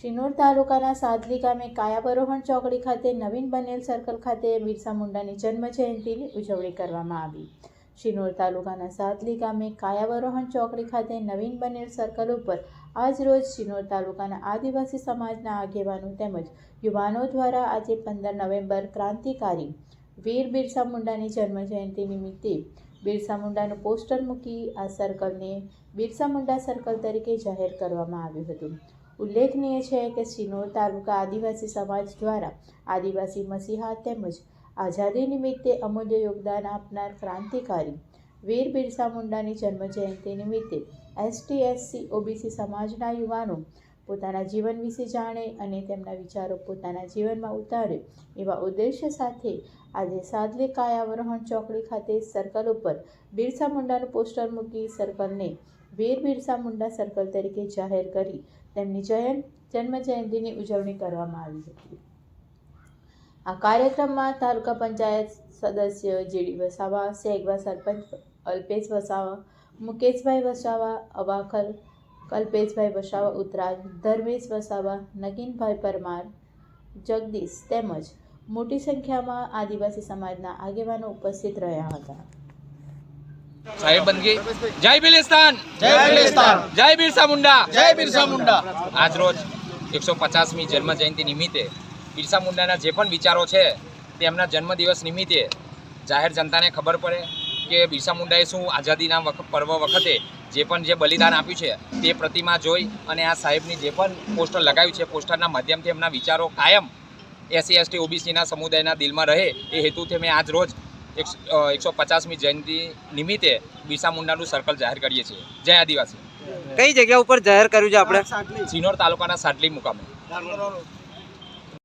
શિનોર તાલુકાના સાદલી ગામે કાયાવરોહણ ચોકડી ખાતે નવીન બનેલ સર્કલ ખાતે બિરસા મુંડાની જન્મ જયંતિની ઉજવણી કરવામાં આવી. શિનોર તાલુકાના સાદલી ગામે કાયાવરોહણ ચોકડી ખાતે નવીન બનેલ સર્કલ ઉપર આજ રોજ શિનોર તાલુકાના આદિવાસી સમાજના આગેવાનો તેમજ યુવાનો દ્વારા આજે પંદર નવેમ્બર ક્રાંતિકારી વીર બિરસા મુંડાની જન્મ જયંતિ નિમિત્તે બિરસા મુંડાનું પોસ્ટર મૂકી આ સર્કલને બિરસા મુંડા સર્કલ તરીકે જાહેર કરવામાં આવ્યું હતું. ઉલ્લેખનીય છે કે સિનોર તાલુકા આદિવાસી સમાજ દ્વારા આદિવાસી મસીહા તેમજ આઝાદી નિમિત્તે અમૂલ્ય યોગદાન આપનાર ક્રાંતિકારી વીર બિરસા મુંડાની જન્મજયંતિ નિમિત્તે એસટી એસસી ઓબીસી સમાજના યુવાનો પોતાના જીવન વિશે જાણે અને તેમના વિચારો પોતાના જીવનમાં ઉતારે એવા ઉદ્દેશ્ય સાથે આજે સાદલે કાયાવરોહણ ચોકડી ખાતે સર્કલ ઉપર બિરસા મુંડાનું પોસ્ટર મૂકી સર્કલને વીર બિરસા મુંડા સર્કલ તરીકે જાહેર કરી તેમની જયન જન્મ જયંતિની ઉજવણી કરવામાં આવી હતી. આ કાર્યક્રમમાં તાલુકા પંચાયત સદસ્ય જેડી વસાવા, સેગવા સરપંચ અલ્પેશ વસાવા, મુકેશભાઈ વસાવા અવાખલ કલ્પેશભાઈ વસાવા ઉતરાજ ધર્મેશ વસાવા નગીનભાઈ પરમાર જગદીશ તેમજ મોટી સંખ્યામાં આદિવાસી સમાજના આગેવાનો ઉપસ્થિત રહ્યા હતા. સાહેબંદગી જય બિલિસ્તાન. જય બિલિસ્તાન. જય બિરસા મુંડા. જય બિરસા મુંડા. આજ રોજ એકસો પચાસમી જન્મ જયંતિ નિમિત્તે બિરસા મુંડાના જે પણ વિચારો છે તેમના જન્મદિવસ નિમિત્તે જાહેર જનતાને ખબર પડે કે બિરસા મુંડાએ શું આઝાદીના પર્વ વખતે જે પણ જે બલિદાન આપ્યું છે તે પ્રતિમા જોઈ અને આ સાહેબની જે પણ પોસ્ટર લગાવ્યું છે પોસ્ટરના માધ્યમથી એમના વિચારો કાયમ એસસી એસટી ઓબીસીના સમુદાયના દિલમાં રહે એ હેતુથી મેં આજ રોજ એકસો પચાસમી જયંતિ નિમિત્તે બિરસા મુંડાનું સર્કલ જાહેર કરીએ છીએ. જય આદિવાસી. કઈ જગ્યા ઉપર જાહેર કર્યું છે આપણે? સિનોર તાલુકાના સાટલી મુકામે.